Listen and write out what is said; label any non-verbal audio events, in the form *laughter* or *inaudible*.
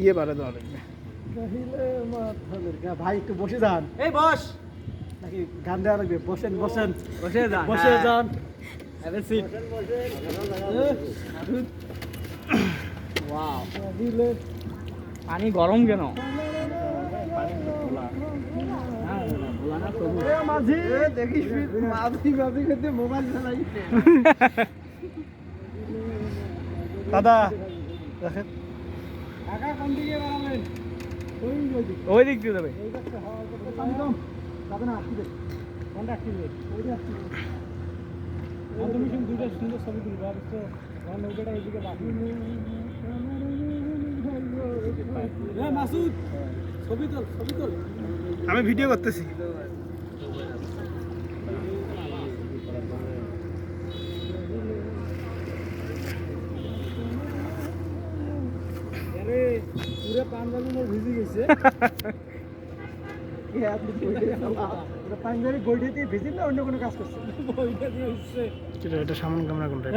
ইয়ে বাড়ে দেওয়া লাগবে ভাই একটু বসে যান। এই বস। নাকি গান দেওয়া লাগবে? বসেন বসেন। বসে বসে যান। Have seat. ওয়াও। পানি গরম কেন? মাঝি। দেখিস মাঝি মাঝি কিন্তু মোবাইল চালাইছে। দাদা দেখেন। ওই দিকে দিয়ে। যাবে। দুইটা সুন্দর ছবি তুলবো। আর তো আমার নৌকাটা এইদিকে বাকি। মাসুদ ছবি তোল ছবি তোল। আমি ভিডিও করতেছি আরে পুরো পাঞ্জাবি মোর ভিজে গেছে। *laughs* পাঞ্জাবি বইটা দিয়ে ভিজি না অন্য কোনো কাজ করছে? বইটা দিয়ে হচ্ছে এটা সামান কামরা কোনটা?